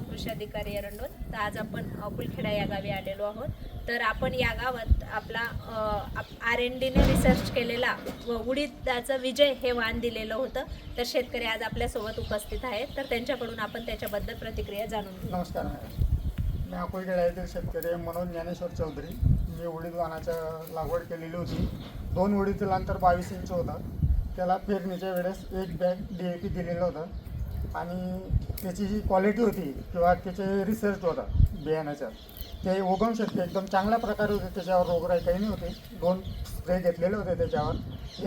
कृषी अधिकारी एरंडोल तर आज आपण अकुलखेडा या गावी आलेलो आहोत. तर आपण या गावात आपला आर एन डीने रिसर्च केलेला व उडीदाचा विजय हे वाण दिलेलं होतं. तर शेतकरी आज आपल्यासोबत उपस्थित आहेत. तर त्यांच्याकडून आपण त्याच्याबद्दल प्रतिक्रिया जाणून घेऊ. नमस्कार मी अकुलखेडा येथील शेतकरी मनोज ज्ञानेश्वर चौधरी. मी उडीद वाणाच्या लागवड केलेली होती. दोन उडीतील अंतर बावीस इंच होतं त्याला पेरणीच्या वेळेस एक बॅग डी ए पी दिलेलं होतं. आणि त्याची जी क्वालिटी होती किंवा त्याचे रिसर्च होता बियाण्याचा ते उगम शक्ती. एकदम चांगल्या प्रकारे होते. त्याच्यावर रोगराई काही नाही होते. दोन स्प्रे घेतलेले होते त्याच्यावर.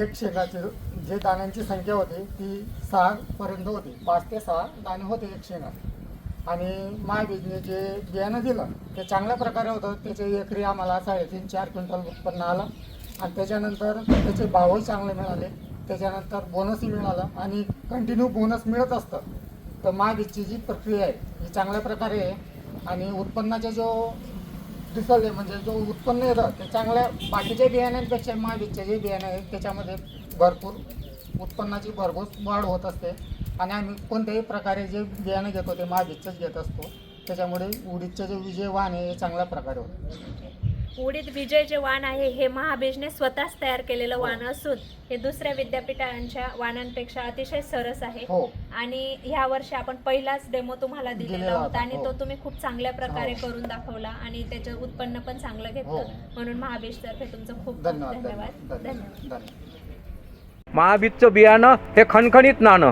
एक शेंगाचे जे दाण्यांची संख्या होती ती सहापर्यंत होती. पाच ते सहा दाणे होते एक शेंगात आणि महाबीजने जे बियाणं दिलं ते चांगल्या प्रकारे होतं. त्याचे एकरी आम्हाला साडेतीन चार क्विंटल उत्पन्न आलं. आणि त्याच्यानंतर त्याचे भावही चांगले मिळाले. त्याच्यानंतर बोनसही मिळाला आणि कंटिन्यू बोनस मिळत असतं. तर महाबीजची जी प्रक्रिया आहे ही चांगल्या प्रकारे आहे. आणि उत्पन्नाचा जो रिझल्ट आहे म्हणजे जो उत्पन्न येतं ते चांगल्या बाकीच्या बियाण्यांपेक्षा महाबीजचे जे बियाणं आहे त्याच्यामध्ये भरपूर उत्पन्नाची भरघोस वाढ होत असते. आणि आम्ही कोणत्याही प्रकारे जे बियाणं घेतो ते महाबीजचंच घेत असतो. त्याच्यामुळे उडीदचं जे विजय वाहन आहे हे चांगल्या प्रकारे होतं. उडीद विजय जे वाण आहे हे महाबीजने स्वतःच तयार केलेलं वाण असून हे दुसऱ्या विद्यापीठांच्या वाणांपेक्षा अतिशय सरस आहे. हो. आणि ह्या वर्षी आपण पहिलाच डेमो तुम्हाला दिलेला दिलेला होता होता, आणि हो. तो तुम्ही खूप चांगल्या प्रकारे हो. करून दाखवला आणि त्याचं उत्पन्न पण चांगलं हो. घेतलं. म्हणून महाबीज तर्फे तुमचं खूप खूप धन्यवाद धन्यवाद धन्यवाद. धन्यवाद. धन्यवाद. धन्यवाद. महाबीजचं बियाणं हे खणखणीत नाणं.